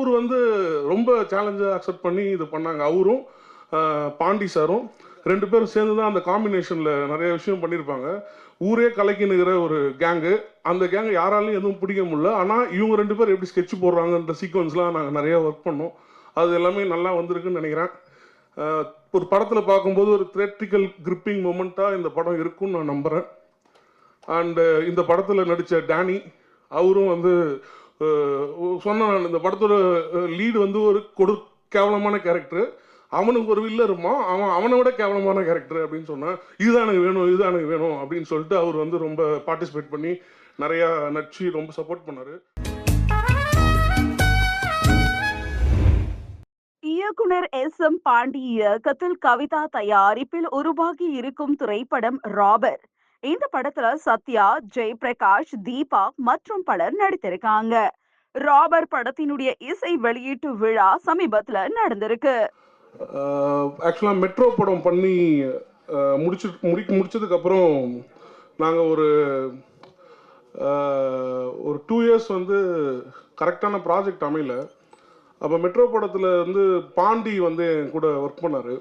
அவர் வந்து ரொம்ப சேலஞ்சாக அக்செப்ட் பண்ணி இது பண்ணாங்க. அவரும் பாண்டி சாரும் ரெண்டு பேரும் சேர்ந்து தான் அந்த காம்பினேஷனில் நிறைய விஷயம் பண்ணியிருப்பாங்க ஊரே கலக்கினுகிற ஒரு கேங்கு அந்த கேங்கு யாராலையும் எதுவும் பிடிக்க முடியல. ஆனால் இவங்க ரெண்டு பேரும் எப்படி ஸ்கெட்ச் போடுறாங்கன்ற சீக்வன்ஸ்லாம் நாங்கள் நிறைய ஒர்க் பண்ணோம். அது எல்லாமே நல்லா வந்திருக்குன்னு நினைக்கிறேன். ஒரு படத்தில் பார்க்கும்போது ஒரு தியேட்ரிக்கல் கிரிப்பிங் மூமெண்ட்டாக இந்த படம் இருக்கும்னு நான் நம்புகிறேன் அண்டு இந்த படத்தில் நடித்த டேனி அவரும் வந்து சொன்ன இந்த படத்தோட லீடு வந்து ஒரு கொடு கேவலமான கேரக்டர் அவனுக்கு ஒரு வில்ல இருப்பான். அவன் அவனை விட கேவலமான கேரக்டர் அப்படின்னு சொன்னான். இதுதான் எனக்கு வேணும் இதுதான் எனக்கு வேணும் அப்படின்னு சொல்லிட்டு அவர் வந்து ரொம்ப பார்ட்டிசிபேட் பண்ணி நிறையா நச்சு ரொம்ப சப்போர்ட் பண்ணார். இயக்குனர் எஸ். எம். பாண்டி இயக்கத்தில் கவிதா தயாரிப்பில் உருவாகி இருக்கும் திரைப்படம் ராபர். இந்த படத்துல சத்யா ஜெயபிரகாஷ் தீபா மற்றும் பலர் நடித்திருக்காங்க. ராபர் படத்தினுடைய இசை வெளியீட்டு விழா சமீபத்துல நடந்திருக்கு. ஆக்சுவலாக மெட்ரோ படம் பண்ணி அஹ், முடிச்சு முடி முடிச்சதுக்கப்புறம் நாங்கள் ஒரு ஒரு டூ இயர்ஸ் வந்து கரெக்டான ப்ராஜெக்ட் அமையல. அப்போ மெட்ரோ படத்தில் வந்து பாண்டி வந்து என் கூட ஒர்க் பண்ணார்.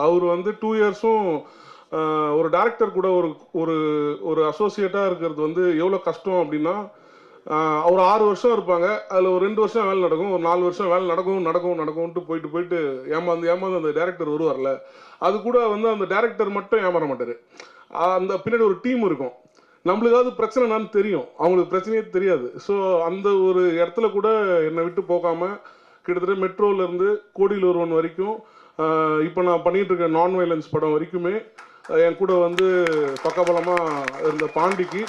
அவர் வந்து டூ இயர்ஸும் ஒரு டேரக்டர் கூட ஒரு ஒரு ஒரு அசோசியேட்டாக இருக்கிறது வந்து எவ்வளோ கஷ்டம் அப்படின்னா ஒரு ஆறு வருஷம் இருப்பாங்க. அதில் ஒரு ரெண்டு வருஷம் வேலை நடக்கும் ஒரு நாலு வருஷம் வேலை நடக்கும் நடக்கும் நடக்கும்ட்டு போயிட்டு போயிட்டு ஏமாந்து ஏமாந்து அந்த டேரக்டர் வருவார்ல. அது கூட வந்து அந்த டேரக்டர் மட்டும் ஏமாற மாட்டார். அந்த பின்னாடி ஒரு டீம் இருக்கும். நம்மளுக்கு ஏதாவது பிரச்சனைனான்னு தெரியும். அவங்களுக்கு பிரச்சனையே தெரியாது. ஸோ அந்த ஒரு இடத்துல கூட என்னை விட்டு போகாமல் கிட்டத்தட்ட மெட்ரோலிருந்து கோடியில் ஒருவன் வரைக்கும் இப்போ நான் பண்ணிகிட்டு இருக்க நான் வயலன்ஸ் படம் வரைக்குமே என் கூட வந்து பக்கபலமாக இருந்த பாண்டிக்கு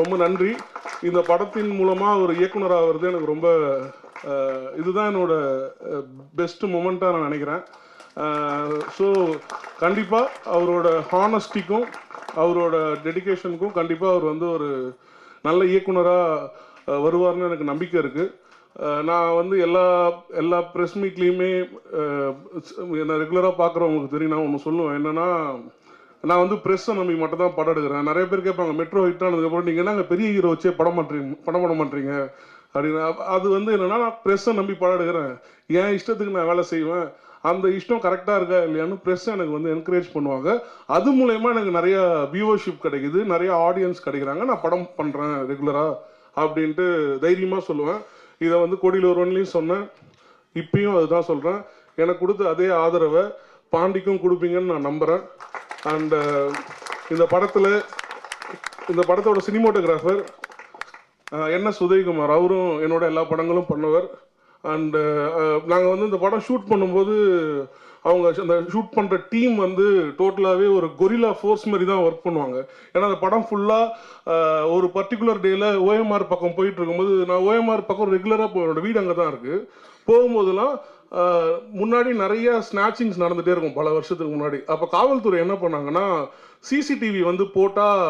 ரொம்ப நன்றி. இந்த படத்தின் மூலமாக ஒரு இயக்குனராக ஆகிறது எனக்கு ரொம்ப இதுதான் என்னோட பெஸ்ட் மூமெண்ட்டாக நான் நினைக்கிறேன். ஸோ கண்டிப்பாக அவரோட ஹானஸ்டிக்கும் அவரோட டெடிகேஷனுக்கும் கண்டிப்பாக அவர் வந்து ஒரு நல்ல இயக்குனராக வருவார்னு எனக்கு நம்பிக்கை இருக்குது நான் வந்து எல்லா எல்லா ப்ரெஸ் மீட்லேயுமே என்னை ரெகுலராக பார்க்குறவங்களுக்கு தெரியும் நான் ஒன்று சொல்லுவேன். என்னென்னா நான் வந்து ப்ரெஸ்ஸை நம்பி மட்டும் தான் படம் எடுக்கிறேன். நிறைய பேர் கேட்பாங்க மெட்ரோ ஹிட் ஆனதுக்கப்புறம் நீங்கள் நாங்கள் பெரிய ஹீரோ வச்சே படம் பண்ணுறீங்க படம் பண்ண மாட்டீங்க? அப்படின்னு. அது வந்து என்னென்னா நான் ப்ரெஸ்ஸை நம்பி படம் எடுக்கிறேன். என் இஷ்டத்துக்கு நான் வேலை செய்வேன். அந்த இஷ்டம் கரெக்டாக இருக்கா இல்லையான்னு ப்ரெஸ் எனக்கு வந்து என்கரேஜ் பண்ணுவாங்க. அது மூலயமா எனக்கு நிறைய வியூவர்ஷிப் கிடைக்குது. நிறைய ஆடியன்ஸ் கிடைக்கிறாங்க. நான் படம் பண்ணுறேன் ரெகுலராக அப்படின்ட்டு தைரியமாக சொல்லுவேன். இதை வந்து கொடியில் ஒருவன்லையும் சொன்னேன். இப்பயும் அதுதான் சொல்கிறேன் எனக்கு கொடுத்த அதே ஆதரவை பாண்டிக்கும் கொடுப்பீங்கன்னு நான் நம்புகிறேன் அண்டு uh, இந்த படத்தில் இந்த படத்தோட சினிமோட்டோகிராஃபர் uh, என்ன சுதயகுமார் அவரும் என்னோட எல்லா படங்களும் பண்ணவர். அண்டு uh, நாங்கள் வந்து இந்த படம் ஷூட் பண்ணும்போது அவங்க அந்த ஷூட் பண்ணுற டீம் வந்து டோட்டலாகவே ஒரு கொரில்லா ஃபோர்ஸ் மாதிரி தான் ஒர்க் பண்ணுவாங்க. ஏன்னா அந்த படம் ஃபுல்லாக ஒரு பர்டிகுலர் டேயில் ஓஎம்ஆர் பக்கம் போயிட்டு இருக்கும்போது நான் ஓஎம்ஆர் பக்கம் ரெகுலராக போ என்னோட வீடு அங்கே தான் இருக்குது போகும்போதெல்லாம் முன்னாடி நிறைய ஸ்னாச்சிங்ஸ் நடந்துகிட்டே இருக்கும் பல வருஷத்துக்கு முன்னாடி. அப்போ காவல்துறை என்ன பண்ணாங்கன்னா சிசிடிவி வந்து போட்டால்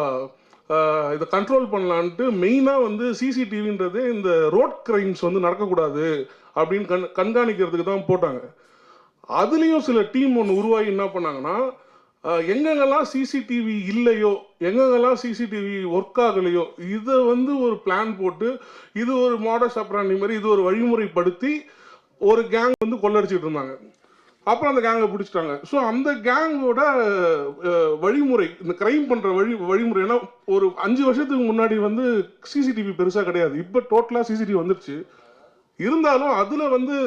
இதை கண்ட்ரோல் பண்ணலான்ட்டு மெயினாக வந்து சிசிடிவின்றது இந்த ரோட் கிரைம்ஸ் வந்து நடக்கக்கூடாது அப்படின்னு கண் கண்காணிக்கிறதுக்கு தான் போட்டாங்க. அதுலேயும் சில டீம் ஒன்று உருவாகி என்ன பண்ணாங்கன்னா எங்கெங்கெல்லாம் சிசிடிவி இல்லையோ எங்கெங்கெல்லாம் சிசிடிவி ஒர்க் ஆகலையோ இதை வந்து ஒரு பிளான் போட்டு இது ஒரு மாடஸ் அப்ராண்டி மாதிரி இது ஒரு வழிமுறைப்படுத்தி ஒரு கேங் வந்து கொள்ளடிச்சிட்டு இருந்தாங்க. அப்புறம் அந்த கேங்கை பிடிச்சிட்டாங்க. ஸோ அந்த கேங்கோட வழிமுறை இந்த கிரைம் பண்ணுற வழி வழிமுறை ஏன்னா ஒரு அஞ்சு வருஷத்துக்கு முன்னாடி வந்து சிசிடிவி பெருசாக கிடையாது. இப்போ டோட்டலாக சிசிடிவி வந்துருச்சு. இருந்தாலும் அதில் வந்து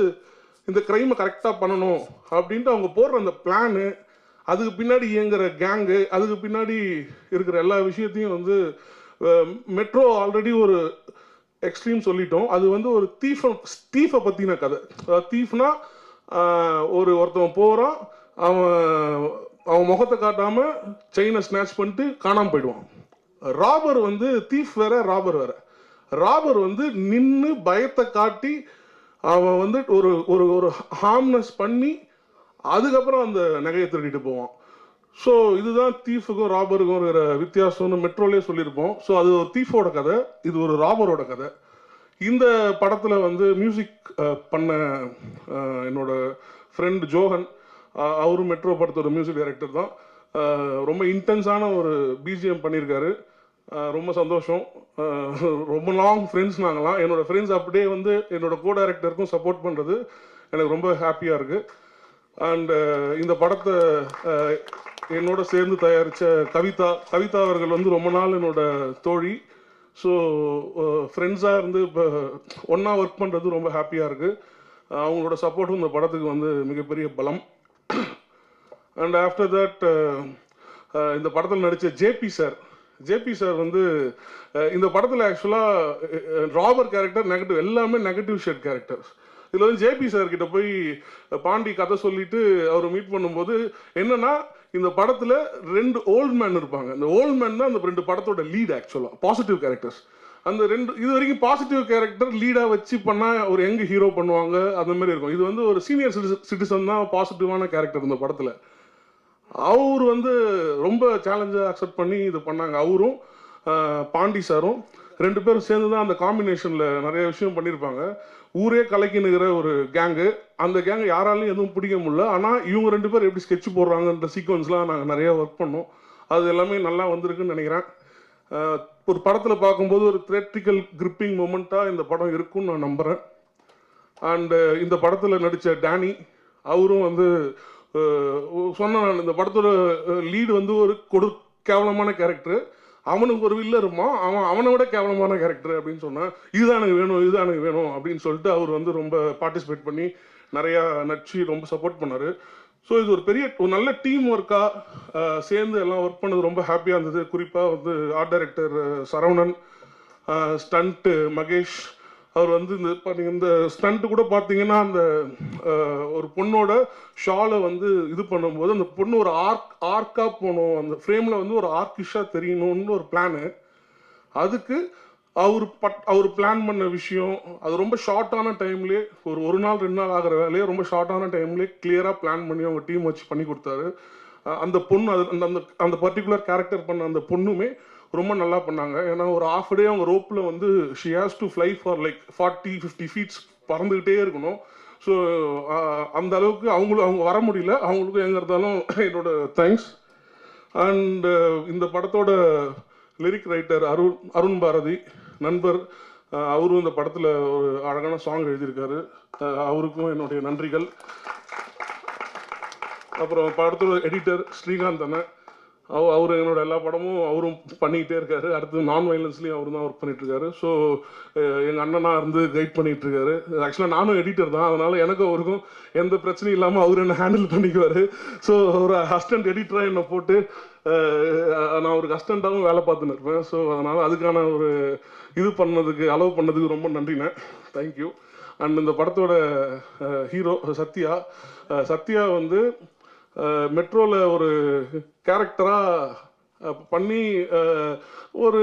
இந்த கிரைமை கரெக்டாக பண்ணணும் அப்படின்ட்டு அவங்க போடுற அந்த பிளானு அதுக்கு பின்னாடி இயங்குற கேங்கு அதுக்கு பின்னாடி இருக்கிற எல்லா விஷயத்தையும் வந்து மெட்ரோ ஆல்ரெடி ஒரு எக்ஸ்ட்ரீம் சொல்லிட்டோம். அது வந்து ஒரு தீஃபை தீஃபை பற்றின கதை. தீஃப்னா ஒரு ஒருத்தவன் போகிறான் அவன் அவன் முகத்தை காட்டாமல் செயினை ஸ்நாச் பண்ணிட்டு காணாமல் போயிடுவான். ராபர் வந்து தீஃப் வேற ராபர் வேற. ராபர் வந்து நின்று பயத்தை காட்டி அவன் வந்து ஒரு ஒரு ஒரு ஹார்ம்னஸ் பண்ணி அதுக்கப்புறம் அந்த நகையை திருடிட்டு போவான். ஸோ இதுதான் தீஃபுக்கும் ராபருக்கும் இருக்கிற வித்தியாசம்னு மெட்ரோலே சொல்லியிருப்போம். ஸோ அது ஒரு தீஃபோட கதை இது ஒரு ராபரோட கதை. இந்த படத்தில் வந்து மியூசிக் பண்ண என்னோட ஃப்ரெண்ட் ஜோஹன் அவரும் மெட்ரோ படத்தோட மியூசிக் டைரக்டர் தான். ரொம்ப இன்டென்ஸான ஒரு பிஜிஎம் பண்ணியிருக்காரு. ரொம்ப சந்தோஷம். ரொம்ப லாங் ஃப்ரெண்ட்ஸ் நாங்களாம் என்னோடய ஃப்ரெண்ட்ஸ் அப்படியே வந்து என்னோட கோ டைரக்டருக்கும் சப்போர்ட் பண்ணுறது எனக்கு ரொம்ப ஹாப்பியாக இருக்குது அண்ட் இந்த படத்தை என்னோட சேர்ந்து தயாரித்த கவிதா கவிதா அவர்கள் வந்து ரொம்ப நாள் என்னோட தோழி. ஸோ ஃப்ரெண்ட்ஸாக இருந்து இப்போ ஒன்றா ஒர்க் பண்ணுறது ரொம்ப ஹாப்பியாக இருக்குது அவங்களோட சப்போர்ட்டும் இந்த படத்துக்கு வந்து மிகப்பெரிய பலம். அண்ட் ஆஃப்டர் தட் இந்த படத்தில் நடித்த ஜேபி சார் ஜேபி சார் வந்து இந்த படத்தில் ஆக்சுவலாக ராபர் கேரக்டர் நெகட்டிவ் எல்லாமே நெகட்டிவ் ஷேட் கேரக்டர்ஸ் இதில் வந்து ஜேபி சார் கிட்ட போய் பாண்டி கதை சொல்லிட்டு அவர் மீட் பண்ணும்போது என்னன்னா இந்த படத்தில் ரெண்டு ஓல்ட் மேன் இருப்பாங்க. இந்த ஓல்ட் மேன் தான் அந்த ரெண்டு படத்தோட லீட் ஆக்சுவலாக பாசிட்டிவ் கேரக்டர்ஸ் அந்த ரெண்டு இது வரைக்கும் பாசிட்டிவ் கேரக்டர் லீடாக வச்சு பண்ணால் ஒரு எங்கே ஹீரோ பண்ணுவாங்க அந்த மாதிரி இருக்கும். இது வந்து ஒரு சீனியர் சிட்டிசன் தான் பாசிட்டிவான கேரக்டர் இந்த படத்தில். அவர் வந்து ரொம்ப சேலஞ்சாக அக்செப்ட் பண்ணி இது பண்ணாங்க. அவரும் பாண்டி சாரும் ரெண்டு பேரும் சேர்ந்து தான் அந்த காம்பினேஷனில் நிறைய விஷயம் பண்ணியிருப்பாங்க ஊரே கலைக்கினுங்கிற ஒரு கேங்கு அந்த கேங்கு யாராலையும் எதுவும் பிடிக்க முடியல. ஆனால் இவங்க ரெண்டு பேரும் எப்படி ஸ்கெட்ச் போடுறாங்கன்ற சீக்வன்ஸ்லாம் நாங்கள் நிறையா ஒர்க் பண்ணோம். அது எல்லாமே நல்லா வந்திருக்குன்னு நினைக்கிறேன். ஒரு படத்தில் பார்க்கும்போது ஒரு theatrical கிரிப்பிங் மூமெண்ட்டாக இந்த படம் இருக்கும்னு நான் நம்புகிறேன் அண்டு இந்த படத்தில் நடித்த டேனி அவரும் வந்து சொன்ன நான் இந்த படத்தோட லீடு வந்து ஒரு கொடு கேவலமான கேரக்டர் அவனுக்கு ஒரு வில்ல இருமா அவன் அவனை விட கேவலமான கேரக்டர் அப்படின்னு சொன்னான் இதுதான் எனக்கு வேணும் இதுதான் எனக்கு வேணும் அப்படின்னு சொல்லிட்டு அவர் வந்து ரொம்ப பார்ட்டிசிபேட் பண்ணி நிறையா நடிச்சு ரொம்ப சப்போர்ட் பண்ணார். ஸோ இது ஒரு பெரிய ஒரு நல்ல டீம் ஒர்க்காக சேர்ந்து எல்லாம் ஒர்க் பண்ணது ரொம்ப ஹாப்பியாக இருந்தது. குறிப்பாக வந்து art director Saravanan stunt Mahesh அவர் வந்து இந்த இப்போ நீங்கள் இந்த ஸ்டண்ட்டு கூட பார்த்தீங்கன்னா அந்த ஒரு பொண்ணோட ஷாலை வந்து இது பண்ணும்போது அந்த பொண்ணு ஒரு ஆர்க் ஆர்க்காக போகணும் அந்த ஃப்ரேமில் வந்து ஒரு ஆர்கிஷாக தெரியணும்னு ஒரு பிளானு அதுக்கு அவர் பட் அவர் பிளான் பண்ண விஷயம் அது ரொம்ப ஷார்ட்டான டைம்லேயே ஒரு ஒரு நாள் ரெண்டு நாள் ஆகிற வேலையை ரொம்ப ஷார்ட்டான டைம்லேயே கிளியராக பிளான் பண்ணி அவங்க டீம் வச்சு பண்ணி கொடுத்தாரு. அந்த பொண்ணு அது அந்த அந்த அந்த பர்டிகுலர் கேரக்டர் பண்ண அந்த பொண்ணுமே ரொம்ப நல்லா பண்ணாங்க. ஏன்னா ஒரு ஆஃப் டே அவங்க ரோப்பில் வந்து she has to fly for like forty fifty feets பறந்துக்கிட்டே இருக்கணும். ஸோ அந்த அளவுக்கு அவங்களும் அவங்க வர முடியல. அவங்களுக்கும் எங்கே இருந்தாலும் என்னோட தேங்க்ஸ் அண்டு இந்த படத்தோட லிரிக் ரைட்டர் அருண் அருண் பாரதி நண்பர் அவரும் இந்த படத்தில் ஒரு அழகான சாங் எழுதியிருக்காரு. அவருக்கும் என்னுடைய நன்றிகள். அப்புறம் படத்தோட எடிட்டர் ஸ்ரீகாந்த் அண்ணன். அவர் அவர் என்னோட எல்லா படமும் அவரும் பண்ணிக்கிட்டே இருக்காரு. அடுத்து நான் வயலன்ஸ்லேயும் அவரும் தான் ஒர்க் பண்ணிட்டு இருக்காரு ஸோ எங்கள் அண்ணனாக இருந்து கைட் பண்ணிட்டு இருக்காரு ஆக்சுவலாக நானும் எடிட்டர் தான். அதனால எனக்கும் அவருக்கும் எந்த பிரச்சனையும் இல்லாமல் அவர் என்ன ஹேண்டில் பண்ணிக்குவார். ஸோ ஒரு அசிஸ்டன்ட் எடிட்டராக என்னை போட்டு நான் ஒரு அசிஸ்டண்ட்டாகவும் வேலை பார்த்துன்னு இருப்பேன். ஸோ அதனால் அதுக்கான ஒரு இது பண்ணதுக்கு அலோவ் பண்ணதுக்கு ரொம்ப நன்றிண்ணே. தேங்க்யூ அண்ட் இந்த படத்தோட ஹீரோ சத்யா. சத்யா வந்து மெட்ரோவில் ஒரு கேரக்டராக பண்ணி ஒரு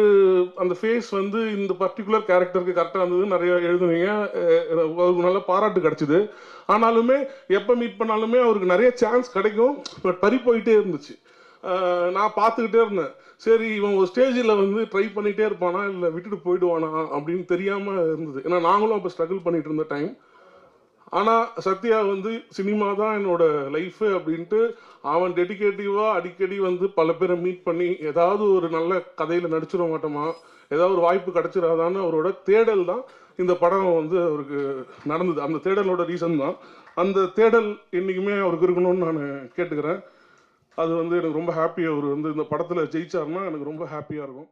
அந்த ஃபேஸ் வந்து இந்த பர்டிகுலர் கேரக்டருக்கு கரெக்டாக இருந்தது நிறைய எழுதுனீங்க. அவருக்கு நல்ல பாராட்டு கிடச்சிது. ஆனாலுமே எப்போ மீட் பண்ணாலுமே அவருக்கு நிறைய சான்ஸ் கிடைக்கும். பட் பறி போயிட்டே இருந்துச்சு. நான் பார்த்துக்கிட்டே இருந்தேன். சரி இவன் ஒரு ஸ்டேஜில் வந்து ட்ரை பண்ணிகிட்டே இருப்பானா? இல்லை விட்டுட்டு போயிடுவானா? அப்படின்னு தெரியாமல் இருந்தது. ஏன்னா நாங்களும் அப்போ ஸ்ட்ரகிள் பண்ணிகிட்டு இருந்த டைம் ஆனால் சத்யா வந்து சினிமா தான் என்னோட லைஃபு அப்படின்ட்டு அவன் டெடிக்கேட்டிவாக அடிக்கடி வந்து பல பேரை மீட் பண்ணி ஏதாவது ஒரு நல்ல கதையில் நடிச்சிட மாட்டோமா? ஏதாவது ஒரு வாய்ப்பு கிடச்சிடாதான்னு அவரோட தேடல் தான் இந்த படம் வந்து அவருக்கு நடந்தது. அந்த தேடலோட ரீசன் தான். அந்த தேடல் என்றைக்குமே அவருக்கு இருக்கணும்னு நான் கேட்டுக்கிறேன். அது வந்து எனக்கு ரொம்ப ஹாப்பி அவர் வந்து இந்த படத்தில் ஜெயிச்சாருன்னா எனக்கு ரொம்ப ஹாப்பியாக இருக்கும்.